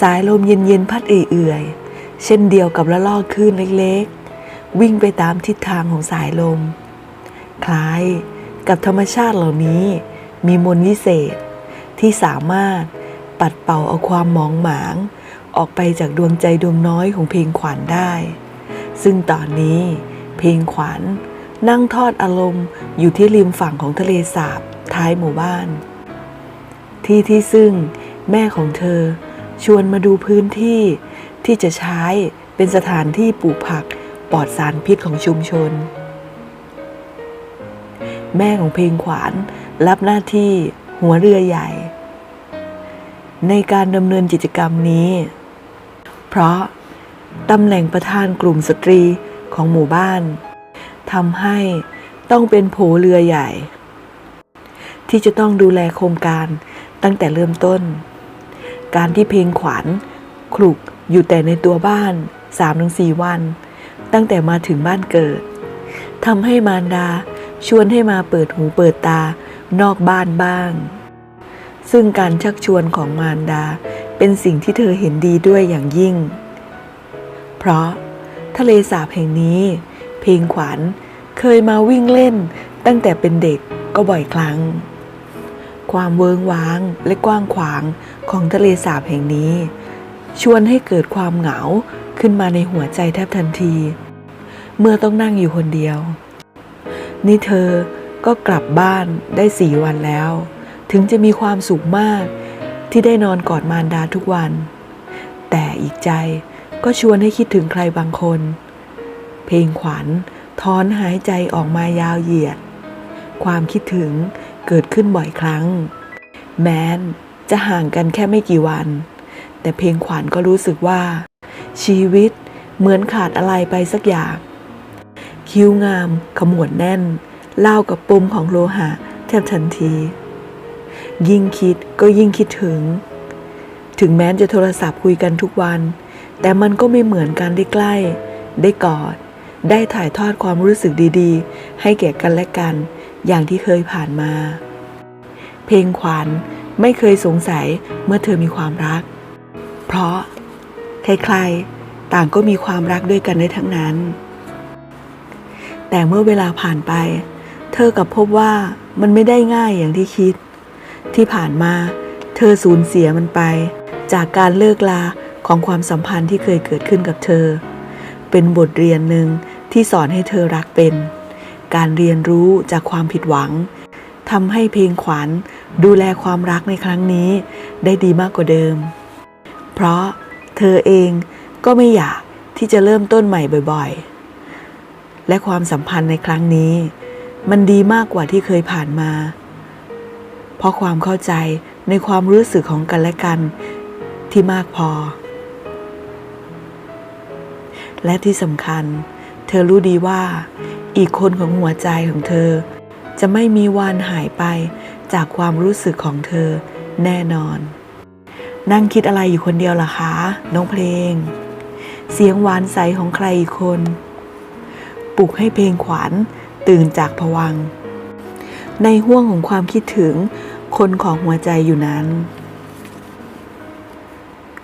สายลมเย็นๆพัดเอื่อยๆ เช่นเดียวกับละลอกคลื่นเล็กๆ วิ่งไปตามทิศทางของสายลม คล้ายกับธรรมชาติเหล่านี้มีมนต์วิเศษ ที่สามารถปัดเป่าเอาความหมองหมาง ออกไปจากดวงใจดวงน้อยของเพลงขวัญได้ ซึ่งตอนนี้เพลงขวัญนั่งทอดอารมณ์อยู่ที่ริมฝั่งของทะเลสาบท้ายหมู่บ้าน ที่ที่ซึ่งแม่ของเธอ ชวนมาดูพื้นที่ที่จะใช้เป็นสถานที่ปลูกผักปลอดสารพิษของชุมชน แม่ของเพลงขวานรับหน้าที่หัวเรือใหญ่ ในการดำเนินกิจกรรมนี้ เพราะตำแหน่งประธานกลุ่มสตรีของหมู่บ้านทำให้ต้องเป็นโผเรือใหญ่ ที่จะต้องดูแลโครงการตั้งแต่เริ่มต้น การที่เพลงขวัญคลุกอยู่แต่ในตัวบ้าน 3-4 วัน ตั้งแต่มาถึงบ้านเกิดทำให้มารดาชวนให้มาเปิดหูเปิดตานอกบ้านบ้าง ซึ่งการชักชวนของมารดาเป็นสิ่งที่เธอเห็นดีด้วยอย่างยิ่ง เพราะทะเลสาบแห่งนี้ เพลงขวัญเคยมาวิ่งเล่นตั้งแต่เป็นเด็กก็บ่อยครั้ง ความเวิงว้างและกว้างขวางของทะเลสาบแห่งนี้ ชวนให้เกิดความเหงาขึ้นมาในหัวใจแทบทันที เมื่อต้องนั่งอยู่คนเดียว นี่เธอก็กลับบ้านได้สี่วันแล้ว ถึงจะมีความสุขมากที่ได้นอนกอดมารดาทุกวัน แต่อีกใจก็ชวนให้คิดถึงใครบางคน เพลงขวัญถอนหายใจออกมายาวเหยียด ความคิดถึง เกิดขึ้นบ่อยครั้ง แม้นจะห่างกันแค่ไม่กี่วัน แต่เพลงขวัญก็รู้สึกว่า ชีวิตเหมือนขาดอะไรไปสักอย่าง คิ้วงามขมวดแน่นเล่ากับปมของโลหะแทบทันที ยิ่งคิดก็ยิ่งคิดถึง ถึงแม้จะโทรศัพท์คุยกันทุกวัน แต่มันก็ไม่เหมือนการได้ใกล้ ได้กอด ได้ถ่ายทอดความรู้สึกดีๆ ให้แก่กันและกัน อย่างที่เคยผ่านมา เพลงขวัญไม่เคยสงสัยเมื่อเธอมีความรัก เพราะใครๆต่างก็มีความรักด้วยกันได้ทั้งนั้น แต่เมื่อเวลาผ่านไป เธอกับพบว่ามันไม่ได้ง่ายอย่างที่คิด ที่ผ่านมา เธอสูญเสียมันไป จากการเลิกลาของความสัมพันธ์ที่เคยเกิดขึ้นกับเธอ เป็นบทเรียนหนึ่งที่สอนให้เธอรักเป็น การเรียนรู้จากความผิดหวังทำให้เพลงขวัญดูแลความรักในครั้งนี้ได้ดีมากกว่าเดิม เพราะเธอเองก็ไม่อยากที่จะเริ่มต้นใหม่บ่อยๆ และความสัมพันธ์ในครั้งนี้ มันดีมากกว่าที่เคยผ่านมา เพราะความเข้าใจในความรู้สึกของกันและกันที่มากพอ และที่สำคัญ เธอรู้ดีว่า อีกคนของหัวใจของเธอ จะไม่มีวันหายไปจากความรู้สึกของเธอแน่นอน นั่งคิดอะไรอยู่คนเดียวล่ะคะ น้องเพลง เสียงหวานใสของใครอีกคน ปลุกให้เพลงขวัญตื่นจากผวัง ในห้วงของความคิดถึงคนของหัวใจอยู่นั้น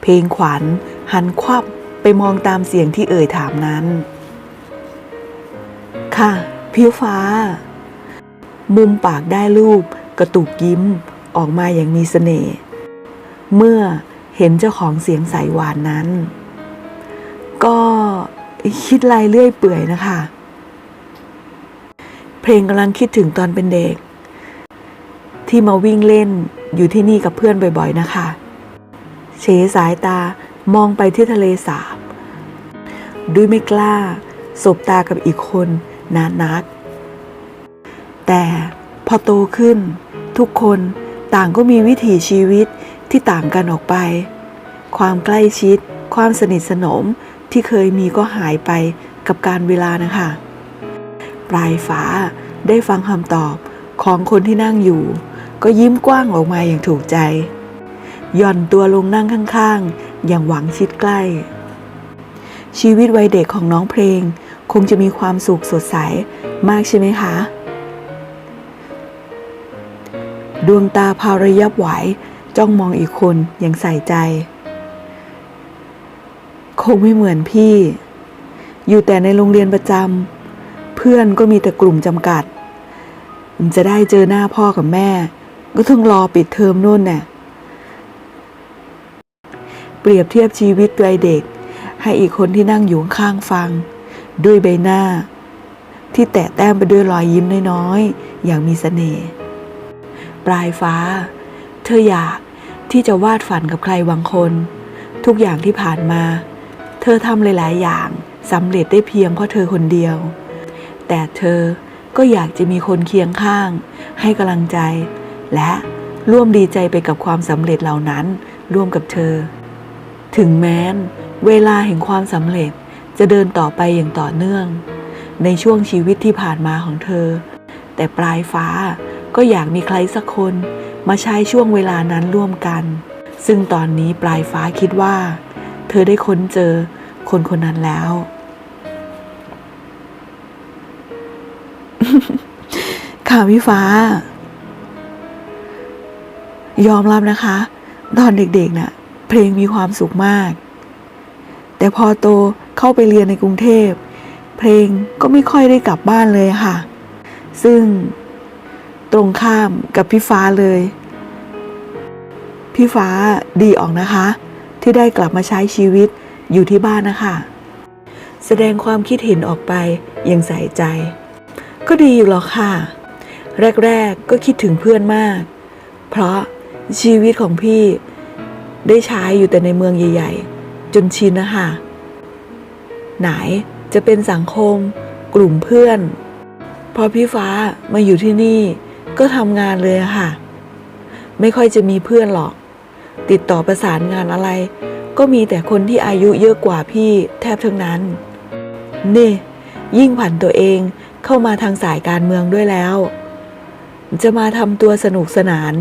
เพลงขวัญหันควับไปมองตามเสียงที่เอ่ยถามนั้น ค่ะพี่ฟ้า มุมปากได้รูป กระตุกยิ้มออกมาอย่างมีเสน่ห์เมื่อเห็นเจ้าของเสียงใสหวานนั้น ก็คิดลายเลื่อยเปื่อยนะคะ เพลงกำลังคิดถึงตอนเป็นเด็ก ที่มาวิ่งเล่นอยู่ที่นี่กับเพื่อนบ่อยๆนะคะ เฉสายตามองไปที่ทะเลสาบ ด้วยไม่กล้า สบตากับอีกคน นานนัก แต่พอโตขึ้น ทุกคนต่างก็มีวิถีชีวิตที่ต่างกันออกไป ความใกล้ชิด ความสนิทสนมที่เคยมีก็หายไปกับการเวลานะคะ ปลายฟ้าได้ฟังคำตอบของคนที่นั่งอยู่ ก็ยิ้มกว้างออกมาอย่างถูกใจ หย่อนตัวลงนั่งข้างๆ อย่างหวังชิดใกล้ ชีวิตวัยเด็กของน้องเพลง คงจะมีความสุขสดใสมากใช่ไหมคะ ดวงตาพาระยับไหวจ้องมองอีกคนอย่างใส่ใจ คงไม่เหมือนพี่ อยู่แต่ในโรงเรียนประจำเพื่อนก็มีแต่กลุ่มจำกัด จะได้เจอหน้าพ่อกับแม่ ก็ต้องรอปิดเทอมนู่นน่ะเปรียบเทียบชีวิตวัยเด็ก ให้อีกคนที่นั่งอยู่ข้างฟัง ด้วยใบหน้า ที่แตะแต้มไปด้วยรอยยิ้มน้อยๆ อย่างมีเสน่ห์ปลายฟ้า เธออยากที่จะวาดฝันกับใครบางคน ทุกอย่างที่ผ่านมา เธอทำหลายๆ อย่างสำเร็จได้เพียงเพราะเธอคนเดียว แต่เธอก็อยากจะมีคนเคียงข้าง ให้กำลังใจ และร่วมดีใจไปกับความสำเร็จเหล่านั้น ร่วมกับเธอ ถึงแม้น เวลาแห่งความสำเร็จ จะเดินต่อไปอย่างต่อเนื่อง ในช่วงชีวิตที่ผ่านมาของเธอ แต่ปลายฟ้าก็อยากมีใครสักคนมาใช้ช่วงเวลานั้นร่วมกัน ซึ่งตอนนี้ปลายฟ้าคิดว่า เธอได้ค้นเจอคนคนนั้นแล้ว ค่ะพี่ฟ้า ยอมรับนะคะ ตอนเด็กๆน่ะ เพลงมีความสุขมาก แต่พอโต เข้าไปเรียนในกรุงเทพ เพลงก็ไม่ค่อยได้กลับบ้านเลยค่ะ ซึ่งตรงข้ามกับพี่ฟ้าเลย พี่ฟ้าดีออกนะคะ ที่ได้กลับมาใช้ชีวิตอยู่ที่บ้านนะคะ แสดงความคิดเห็นออกไปอย่างใส่ใจ ก็ดีอยู่หรอกค่ะ แรกๆก็คิดถึงเพื่อนมาก เพราะชีวิตของพี่ได้ใช้อยู่แต่ในเมืองใหญ่ ๆ จนชินนะคะ ไหนจะเป็นสังคม กลุ่มเพื่อน พอพี่ฟ้ามาอยู่ที่นี่ก็ทำงานเลยค่ะ ไม่ค่อยจะมีเพื่อนหรอก ติดต่อประสานงานอะไร ก็มีแต่คนที่อายุเยอะกว่าพี่แทบทั้งนั้น นี่ ยิ่งผันตัวเองเข้ามาทางสายการเมืองด้วยแล้ว จะมาทำตัวสนุกสนาน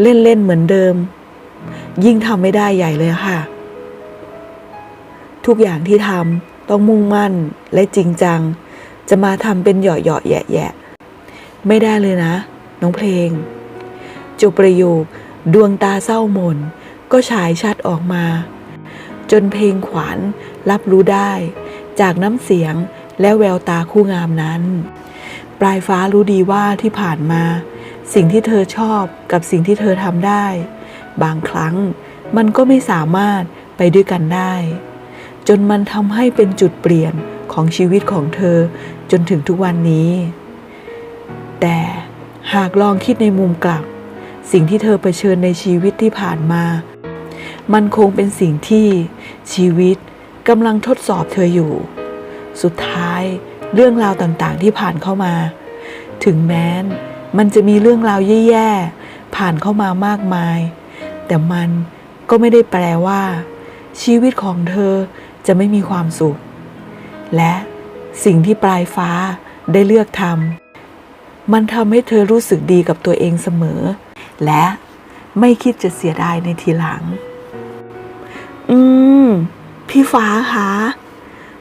เล่นๆเหมือนเดิม ยิ่งทำไม่ได้ใหญ่เลยค่ะ ทุกอย่างที่ทำ ต้องมุ่งมั่นและจริงจัง จะมาทำเป็นเหยาะเหยาะแยะแยะไม่ได้เลยนะ น้องเพลง จบประโยคดวงตาเศร้าหม่นก็ฉายชัดออกมา จนเพลงขวัญรับรู้ได้ จากน้ำเสียงและแววตาคู่งามนั้น ปลายฟ้ารู้ดีว่าที่ผ่านมา สิ่งที่เธอชอบกับสิ่งที่เธอทำได้ บางครั้งมันก็ไม่สามารถไปด้วยกันได้ จนมันทำให้เป็นจุดเปลี่ยนของชีวิตของเธอจนถึงทุกวันนี้ แต่หากลองคิดในมุมกลับ สิ่งที่เธอเผชิญในชีวิตที่ผ่านมา มันคงเป็นสิ่งที่ชีวิตกำลังทดสอบเธออยู่ สุดท้ายเรื่องราวต่างๆที่ผ่านเข้ามา ถึงแม้นมันจะมีเรื่องราวแย่ๆผ่านเข้ามามากมาย แต่มันก็ไม่ได้แปลว่า ชีวิตของเธอ จะไม่มีความสุข และสิ่งที่ปลายฟ้าได้เลือกทำมันทำให้เธอรู้สึกดีกับตัวเองเสมอ และไม่คิดจะเสียดายในทีหลัง อืม พี่ฟ้าคะ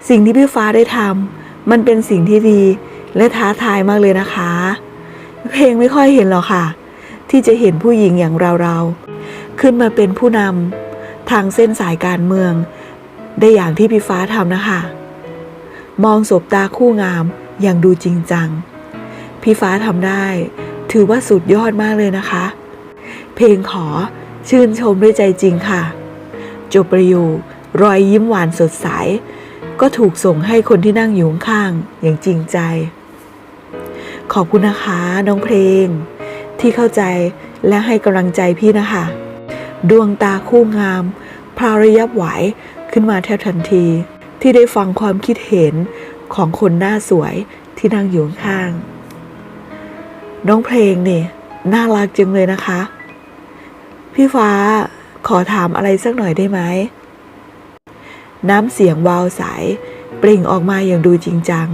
สิ่งที่พี่ฟ้าได้ทำมันเป็นสิ่งที่ดีและท้าทายมากเลยนะคะ เพลงไม่ค่อยเห็นหรอกค่ะ ที่จะเห็นผู้หญิงอย่างเราๆขึ้นมาเป็นผู้นำทางเส้นสายการเมือง ได้อย่างที่พี่ฟ้าทำนะคะ มองสบตาคู่งามอย่างดูจริงจัง พี่ฟ้าทำได้ ถือว่าสุดยอดมากเลยนะคะ เพลงขอชื่นชมด้วยใจจริงค่ะ จบประโยครอยยิ้มหวานสดใส ก็ถูกส่งให้คนที่นั่งอยู่ข้างอย่างจริงใจ ขอบคุณนะคะน้องเพลง ที่เข้าใจและให้กำลังใจพี่นะคะ ดวงตาคู่งามพราวระยับไหว ขึ้นมาแทบทันที ที่ได้ฟังความคิดเห็นของคนหน้าสวยที่นั่งอยู่ข้าง น้องเพลงนี่น่ารักจังเลยนะคะ พี่ฟ้าขอถามอะไรสักหน่อยได้ไหม น้ำเสียงวาวใสเปล่งออกมาอย่างดูจริงจัง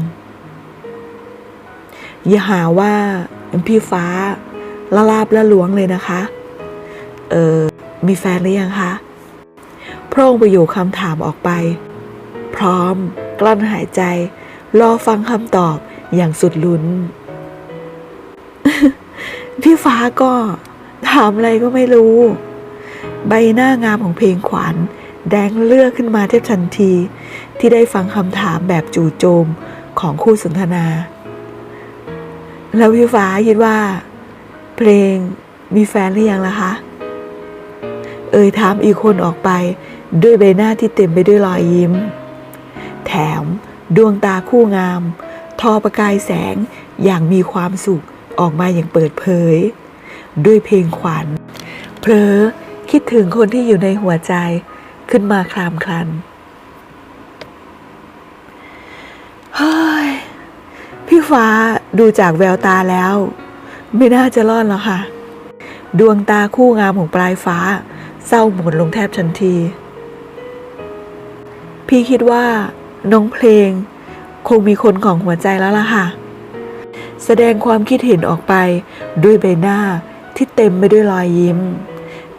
อย่าหาว่าพี่ฟ้าละลาบละหลวงเลยนะคะ เออ มีแฟนหรือยังคะ พระองค์ประโยคำถามออกไป พร้อม กลั้นหายใจ รอฟังคำตอบอย่างสุดลุ้น พี่ฟ้าก็ ถามอะไรก็ไม่รู้ ใบหน้างามของเพลงขวัญแดงเลือกขึ้นมาแทบทันที ที่ได้ฟังคำถามแบบจู่โจมของคู่สนทนา แล้วพี่ฟ้าคิดว่า เพลงมีแฟนหรือยังล่ะคะ เอ่ยถามอีกคนออกไป ด้วยใบหน้าที่เต็มไปด้วยรอยยิ้ม แถมดวงตาคู่งาม ทอประกายแสงอย่างมีความสุขออกมาอย่างเปิดเผย ด้วยเพลงขวัญ เพลอคิดถึงคนที่อยู่ในหัวใจขึ้นมาคลามคลันเฮ้ยพี่ฟ้าดูจากแววตาแล้ว ไม่น่าจะรอดหรอกค่ะ ดวงตาคู่งามของปลายฟ้า เศร้าหมดลงแทบทันที พี่คิดว่าน้องเพลง คงมีคนของหัวใจแล้วล่ะค่ะ แสดงความคิดเห็นออกไปด้วยใบหน้าที่เต็มไปด้วยรอยยิ้ม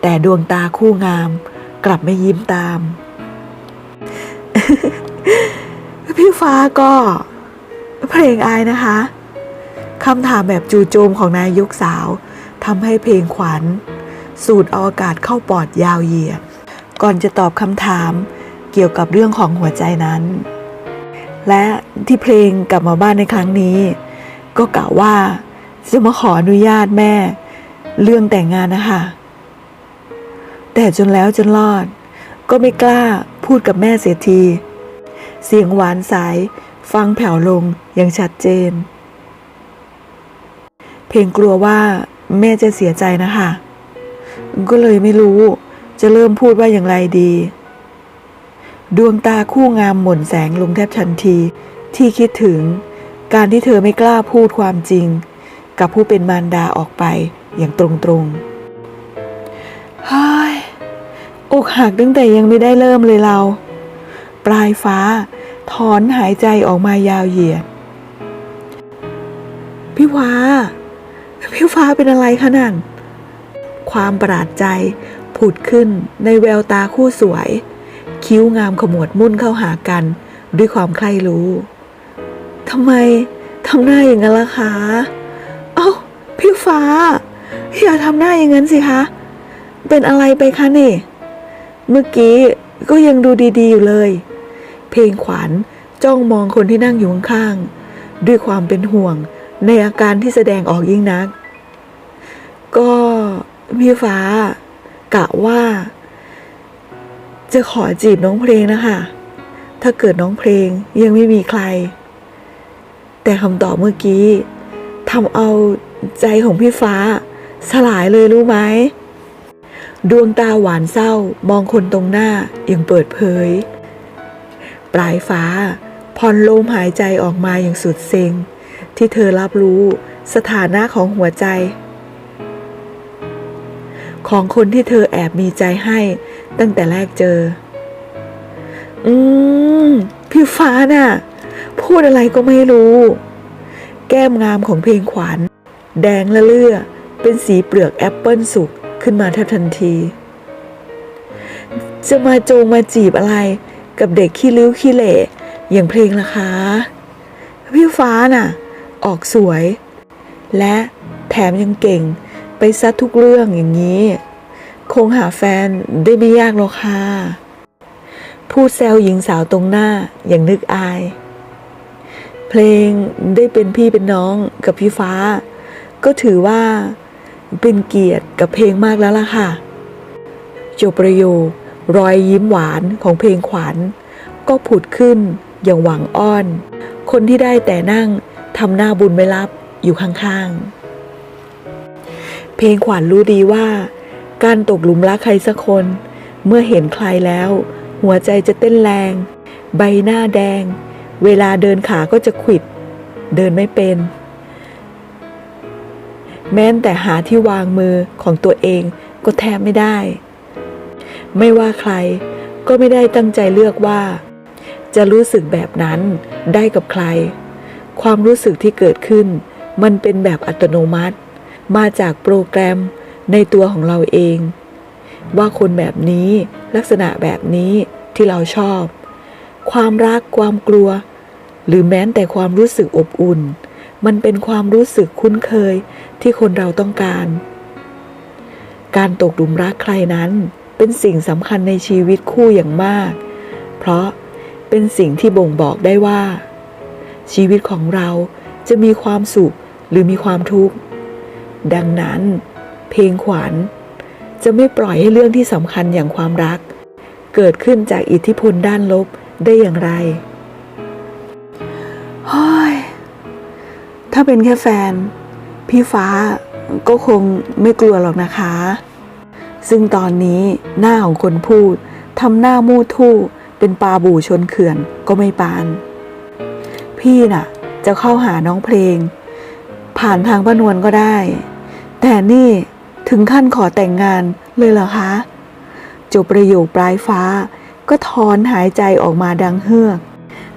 แต่ดวงตาคู่งาม กลับไม่ยิ้มตาม พี่ฟ้าก็ เพลงอายนะคะคำถามแบบจู่โจมของนายยกสาวทำให้เพลงขวัญ สูดเอาอากาศเข้าปอดยาวเหยียด ก่อนจะตอบคำถาม เกี่ยวกับเรื่องของหัวใจนั้น และที่เพลงกลับมาบ้านในครั้งนี้ ก็กล่าวว่าจะมาขออนุญาตแม่ เรื่องแต่งงานนะคะแต่จนแล้วจนรอด ก็ไม่กล้าพูดกับแม่เสียที เสียงหวานสายฟังแผ่วลงอย่างชัดเจน เพลงกลัวว่าแม่จะเสียใจนะคะ ก็เลยไม่รู้จะเริ่มพูดว่าอย่างไรดี ดวงตาคู่งามหม่นแสงลงแทบทันที ที่คิดถึง การที่เธอไม่กล้าพูดความจริง กับผู้เป็นมารดาออกไปอย่างตรงๆเฮ้ยอกหักตั้งแต่ยังไม่ได้เริ่มเลยเรา ปลายฟ้า ถอนหายใจออกมายาวเหยียด พี่ฟ้า พี่ฟ้าเป็นอะไรคะนั่นความประหลาดใจผุดขึ้นในแววตาคู่สวย คิ้วงามขมวดมุ่นเข้าหากัน ด้วยความใคร่รู้ทำไมทำหน้าอย่างนั้นล่ะคะ เอ้า พี่ฟ้า อย่าทำหน้าอย่างนั้นสิคะ เป็นอะไรไปคะนี่ เมื่อกี้ก็ยังดูดีๆอยู่เลย เพลงขวัญจ้องมองคนที่นั่งอยู่ข้างๆด้วยความเป็นห่วงในอาการที่แสดงออกยิ่งนัก ก็พี่ฟ้ากะว่า จะขอจีบน้องเพลงนะคะ ถ้าเกิดน้องเพลงยังไม่มีใคร แต่คำตอบเมื่อกี้ทำเอาใจของพี่ฟ้า สลายเลยรู้ไหม ดวงตาหวานเศร้ามองคนตรงหน้าอย่างเปิดเผย ปลายฟ้าผ่อนลมหายใจออกมาอย่างสุดเซ็ง ที่เธอรับรู้สถานะของหัวใจ ของคนที่เธอแอบมีใจให้ ตั้งแต่แรกเจอ อืม พี่ฟ้าน่ะ พูดอะไรก็ไม่รู้ แก้มงามของเพลงขวัญ แดงละเลือ เป็นสีเปลือกแอปเปิลสุกขึ้นมาแทบทันที จะมาโจงมาจีบอะไรกับเด็กขี้ริ้วขี้เหร่อย่างเพลงล่ะคะ พี่ฟ้าน่ะ ออกสวย และแถมยังเก่งไปซัดทุกเรื่องอย่างนี้ คงหาแฟนได้ไม่ยากหรอกค่ะ พูดแซวหญิงสาวตรงหน้าอย่างนึกอาย เพลงได้เป็นพี่เป็นน้องกับพี่ฟ้า ก็ถือว่าเป็นเกียรติกับเพลงมากแล้วล่ะค่ะ จบประโยครอยยิ้มหวานของเพลงขวัญ ก็ผุดขึ้นอย่างหวังอ้อน คนที่ได้แต่นั่งทำหน้าบุญไม่รับอยู่ข้างๆ เพลงขวัญรู้ดีว่า การตกหลุมรักใครสักคน เมื่อเห็นใครแล้ว หัวใจจะเต้นแรง ใบหน้าแดง เวลาเดินขาก็จะขวิด เดินไม่เป็น แม้แต่หาที่วางมือของตัวเองก็แทบไม่ได้ ไม่ว่าใครก็ไม่ได้ตั้งใจเลือกว่า จะรู้สึกแบบนั้นได้กับใคร ความรู้สึกที่เกิดขึ้น มันเป็นแบบอัตโนมัติ มาจากโปรแกรม ในตัวของเราเอง ว่าคนแบบนี้ลักษณะแบบนี้ที่เราชอบ ความรักความกลัว หรือแม้แต่ความรู้สึกอบอุ่น มันเป็นความรู้สึกคุ้นเคยที่คนเราต้องการ การตกหลุมรักใครนั้นเป็นสิ่งสำคัญในชีวิตคู่อย่างมาก เพราะเป็นสิ่งที่บ่งบอกได้ว่า ชีวิตของเราจะมีความสุขหรือมีความทุกข์ ดังนั้น เพลงขวัญจะไม่ปล่อยให้เรื่องที่สำคัญอย่างความรัก เกิดขึ้นจากอิทธิพลด้านลบได้อย่างไรเฮ้ยถ้าเป็นแค่แฟน พี่ฟ้าก็คงไม่กลัวหรอกนะคะ ซึ่งตอนนี้หน้าของคนพูดทำหน้ามูดทู่เป็นปลาบู่ชนเขื่อนก็ไม่ปาน พี่น่ะ จะเข้าหาน้องเพลง ผ่านทางป้านวลก็ได้ แต่นี่ ถึงขั้นขอแต่งงานเลยเหรอคะจบประโยคปลายฟ้า ก็ถอนหายใจออกมาดังเฮือก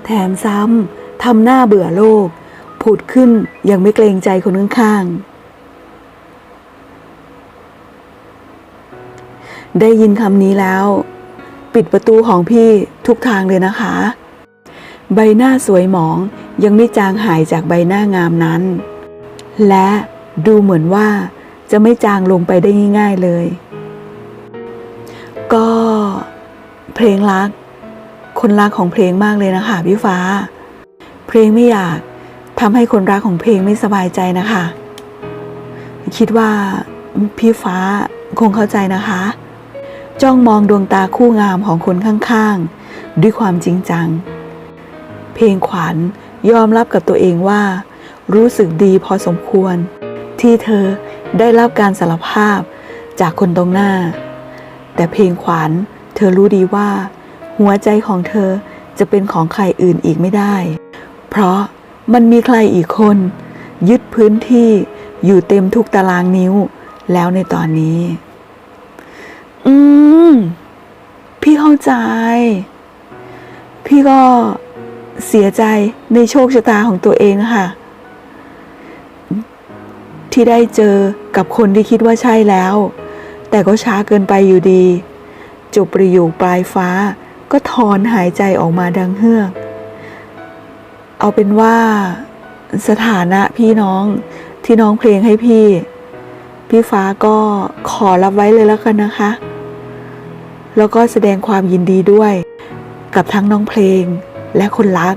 แถมซ้ำทำหน้าเบื่อโลก ผุดขึ้นยังไม่เกรงใจคนข้างๆ ได้ยินคำนี้แล้ว ปิดประตูของพี่ทุกทางเลยนะคะ ใบหน้าสวยหมองยังไม่จางหายจากใบหน้างามนั้น และดูเหมือนว่า จะไม่จางลงไปได้ง่าย ๆเลย ก็เพลงรัก คนรักของเพลงมากเลยนะคะพี่ฟ้า เพลงไม่อยากทำให้คนรักของเพลงไม่สบายใจนะคะ คิดว่าพี่ฟ้าคงเข้าใจนะคะ จ้องมองดวงตาคู่งามของคนข้างๆ ด้วยความจริงจัง เพลงขวัญยอมรับกับตัวเองว่า รู้สึกดีพอสมควร ที่เธอ ได้รับการสารภาพจากคนตรงหน้า แต่เพลงขวัญเธอรู้ดีว่า หัวใจของเธอจะเป็นของใครอื่นอีกไม่ได้ เพราะมันมีใครอีกคน ยึดพื้นที่อยู่เต็มทุกตารางนิ้วแล้วในตอนนี้ อืม พี่เข้าใจ พี่ก็เสียใจในโชคชะตาของตัวเองนะคะ ที่ได้เจอกับคนที่คิดว่าใช่แล้ว แต่ก็ช้าเกินไปอยู่ดี จบประโยคปลายฟ้าก็ถอนหายใจออกมาดังเฮือก เอาเป็นว่า สถานะพี่น้องที่น้องเพลงให้พี่ พี่ฟ้าก็ขอรับไว้เลยแล้วกันนะคะ แล้วก็แสดงความยินดีด้วย กับทั้งน้องเพลงและคนรัก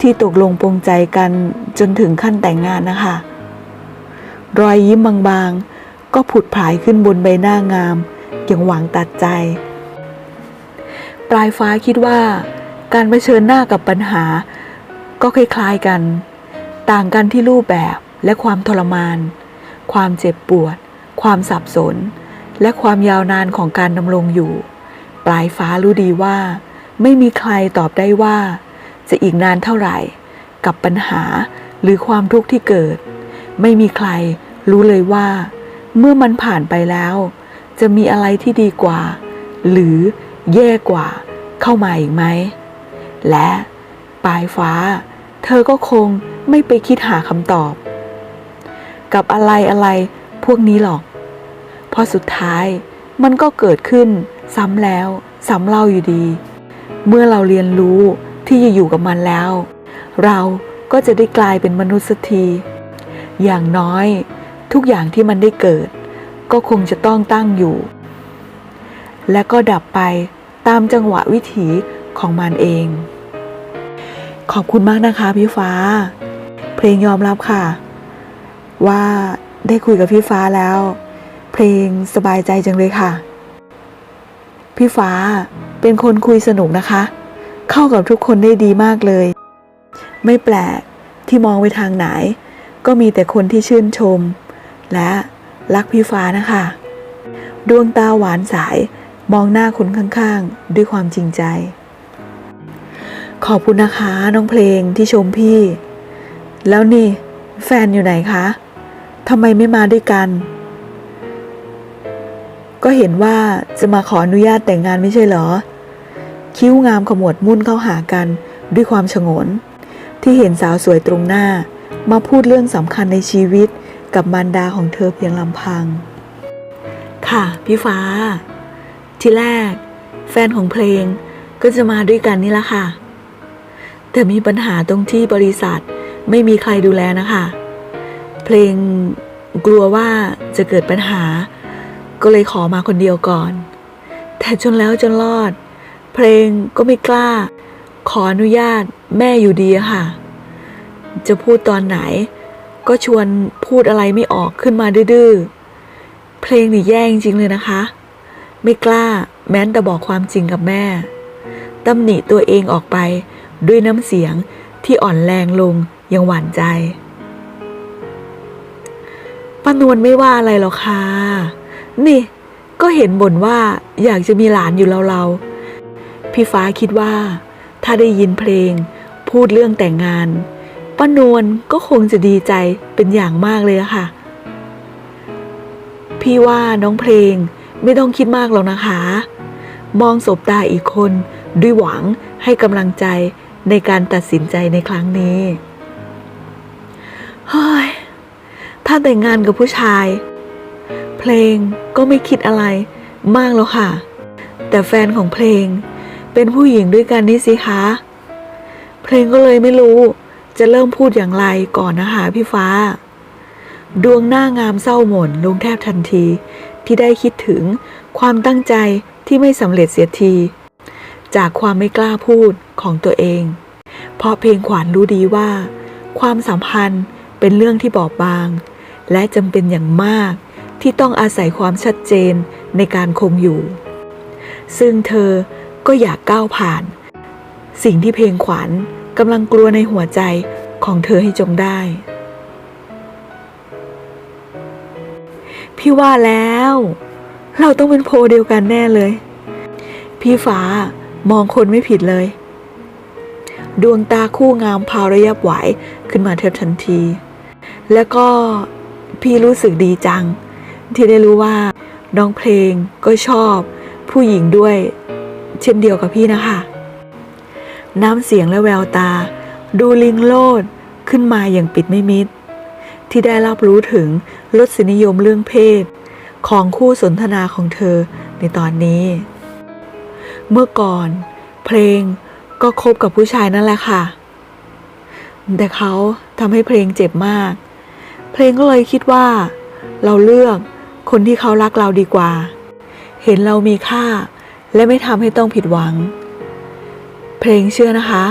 ที่ตกลงปรงใจกันจนถึงขั้นแต่งงานนะคะ รอยยิ้มบางๆ ก็ผุดผายขึ้นบนใบหน้างามอย่างหวังตัดใจ ปลายฟ้าคิดว่า การเผชิญหน้ากับปัญหา ก็คล้ายๆกัน ต่างกันที่รูปแบบและความทรมาน ความเจ็บปวด ความสับสน และความยาวนานของการดำรงอยู่ ปลายฟ้ารู้ดีว่า ไม่มีใครตอบได้ว่า จะอีกนานเท่าไหร่ กับปัญหาหรือความทุกข์ที่เกิด ไม่มีใครรู้เลยว่า เมื่อมันผ่านไปแล้ว จะมีอะไรที่ดีกว่า หรือแย่กว่าเข้ามาอีกไหม และปลายฟ้า เธอก็คงไม่ไปคิดหาคำตอบ กับอะไรอะไรพวกนี้หรอก เพราะสุดท้ายมันก็เกิดขึ้นซ้ำแล้วซ้ำเล่าอยู่ดี เมื่อเราเรียนรู้ที่จะอยู่กับมันแล้ว เราก็จะได้กลายเป็นมนุษย์สักที อย่างน้อย ทุกอย่างที่มันได้เกิด ก็คงจะต้องตั้งอยู่ และก็ดับไปตามจังหวะวิถีของมันเอง ขอบคุณมากนะคะพี่ฟ้า เพลงยอมรับค่ะ ว่าได้คุยกับพี่ฟ้าแล้ว เพลงสบายใจจังเลยค่ะ พี่ฟ้าเป็นคนคุยสนุกนะคะ เข้ากับทุกคนได้ดีมากเลย ไม่แปลกที่มองไปทางไหน ก็มีแต่คนที่ชื่นชม และรักพี่ฟ้านะคะ ดวงตาหวานสายมองหน้าคนข้างๆ ด้วยความจริงใจ ขอบคุณนะคะน้องเพลงที่ชมพี่ แล้วนี่ แฟนอยู่ไหนคะทำไมไม่มาด้วยกัน ก็เห็นว่าจะมาขออนุญาตแต่งงานไม่ใช่เหรอ คิ้วงามขมวดมุ่นเข้าหากันด้วยความฉงน ที่เห็นสาวสวยตรงหน้า มาพูดเรื่องสำคัญในชีวิตกับมารดาของเธอเพียงลำพัง ค่ะ พี่ฟ้า ที่แรก แฟนของเพลงก็จะมาด้วยกันนี่ละค่ะ แต่มีปัญหาตรงที่บริษัทไม่มีใครดูแลนะคะ เพลงกลัวว่าจะเกิดปัญหา ก็เลยขอมาคนเดียวก่อน แต่จนแล้วจนรอด เพลงก็ไม่กล้า ขออนุญาตแม่อยู่ดีค่ะ จะพูดตอนไหน ก็ชวนพูดอะไรไม่ออกขึ้นมาดื้อเพลงนี่แย่จริงเลยนะคะ ไม่กล้าแม้แต่บอกความจริงกับแม่ตำหนิตัวเองออกไปด้วยน้ำเสียงที่อ่อนแรงลงยังหวั่นใจป้านวลไม่ว่าอะไรหรอกค่ะ นี่ก็เห็นบ่นว่าอยากจะมีหลานอยู่เราๆพี่ฟ้าคิดว่า ถ้าได้ยินเพลงพูดเรื่องแต่งงาน ป้านวลก็คงจะดีใจเป็นอย่างมากเลยค่ะ พี่ว่าน้องเพลงไม่ต้องคิดมากหรอกนะคะ มองสบตาอีกคนด้วยหวังให้กำลังใจในการตัดสินใจในครั้งนี้เฮ้ยถ้าแต่งงานกับผู้ชาย เพลงก็ไม่คิดอะไรมากแล้วค่ะ แต่แฟนของเพลงเป็นผู้หญิงด้วยกันนี่สิคะ เพลงก็เลยไม่รู้ จะเริ่มพูดอย่างไรก่อนนะคะพี่ฟ้า ดวงหน้างามเศร้าหม่นลงแทบทันที ที่ได้คิดถึงความตั้งใจที่ไม่สำเร็จเสียที จากความไม่กล้าพูดของตัวเอง เพราะเพลงขวัญรู้ดีว่า ความสัมพันธ์เป็นเรื่องที่บอบบาง และจำเป็นอย่างมากที่ต้องอาศัยความชัดเจนในการคงอยู่ ซึ่งเธอก็อยากก้าวผ่าน สิ่งที่เพลงขวัญ กำลังกลัวในหัวใจของเธอให้จงได้ พี่ว่าแล้ว เราต้องเป็นโพเดียวกันแน่เลย พี่ฟ้ามองคนไม่ผิดเลย ดวงตาคู่งามพาวระยับไหวขึ้นมาเทบทันที แล้วก็พี่รู้สึกดีจัง ที่ได้รู้ว่าน้องเพลงก็ชอบผู้หญิงด้วย เช่นเดียวกับพี่นะคะ น้ำเสียงและแววตา ดูลิงโลดขึ้นมาอย่างปิดไม่มิด ที่ได้รับรู้ถึงลดสินิยมเรื่องเพศ ของคู่สนทนาของเธอในตอนนี้ เมื่อก่อน เพลงก็คบกับผู้ชายนั่นแหละค่ะ แต่เขาทำให้เพลงเจ็บมาก เพลงก็เลยคิดว่า เราเลือกคนที่เขารักเราดีกว่า เห็นเรามีค่า และไม่ทำให้ต้องผิดหวัง เพลงเชื่อนะคะ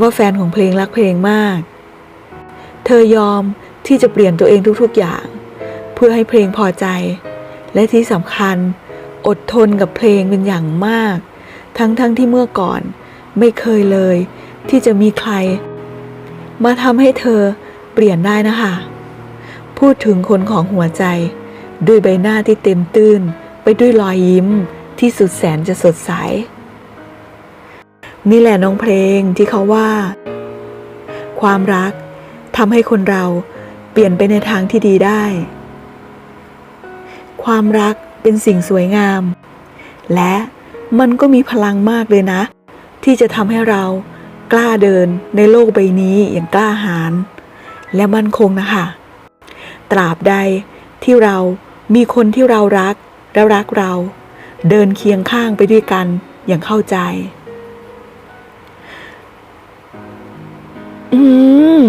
ว่าแฟนของเพลงรักเพลงมาก เธอยอมที่จะเปลี่ยนตัวเองทุกๆอย่าง เพื่อให้เพลงพอใจ และที่สำคัญอดทนกับเพลงเป็นอย่างมาก ทั้งๆทที่เมื่อก่อนไม่เคยเลย ที่จะมีใคร มาทำให้เธอเปลี่ยนได้นะคะ พูดถึงคนของหัวใจ ด้วยใบหน้าที่เต็มตื้น ไปด้วยรอยยิ้มที่สุดแสนจะสดใส นี่แหละน้องเพลงที่เขาว่า ความรักทำให้คนเราเปลี่ยนไปในทางที่ดีได้ ความรักเป็นสิ่งสวยงาม และมันก็มีพลังมากเลยนะ ที่จะทำให้เรากล้าเดินในโลกใบนี้อย่างกล้าหาญและมั่นคงนะคะ ตราบใดที่เรามีคนที่เรารักและรักเรา เดินเคียงข้างไปด้วยกันอย่างเข้าใจ อืม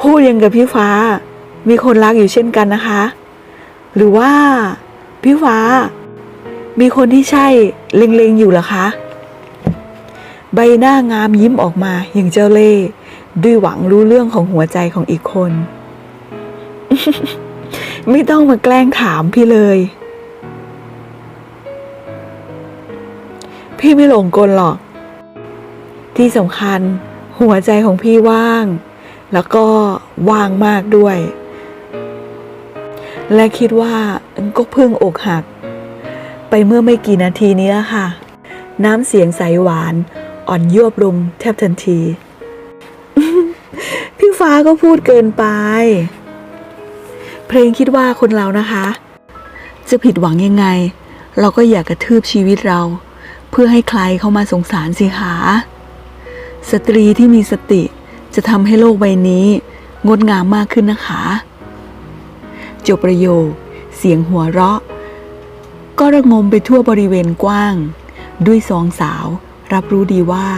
พูดยังกับพี่ฟ้า มีคนรักอยู่เช่นกันนะคะ หรือว่า พี่ฟ้า มีคนที่ใช่เล็งๆอยู่หรอคะ ใบหน้างามยิ้มออกมาอย่างเจ้าเล่ห์ด้วยหวังรู้เรื่องของหัวใจของอีกคน ไม่ต้องมาแกล้งถามพี่เลย พี่ไม่หลงกลหรอก ที่สำคัญ หัวใจของพี่ว่าง แล้วก็ว่างมากด้วย และคิดว่าก็เพิ่งอกหัก ไปเมื่อไม่กี่นาทีนี้ลค่ะ น้ำเสียงใสหวานอ่อนยวบลงแทบทันที พี่ฟ้าก็พูดเกินไป เพลงคิดว่าคนเรานะคะ จะผิดหวังยังไง เราก็อยากกระทืบชีวิตเรา เพื่อให้ใครเข้ามาสงสารสิคะ สตรีที่มีสติจะทำให้โลกใบนี้ งดงามมากขึ้นนะคะ จบประโยค เสียงหัวเราะ ก็ระงมไปทั่วบริเวณกว้าง ด้วยสองสาว รับรู้ดีว่า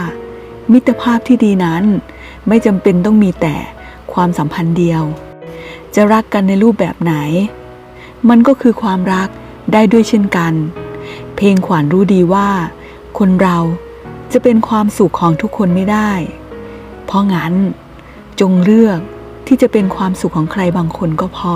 มิตรภาพที่ดีนั้น ไม่จำเป็นต้องมีแต่ความสัมพันธ์เดียว จะรักกันในรูปแบบไหน มันก็คือความรักได้ด้วยเช่นกัน เพลงขวัญรู้ดีว่า คนเรา จะเป็นความสุขของทุกคนไม่ได้ เพราะงั้นจงเลือกที่จะเป็นความสุขของใครบางคนก็พอ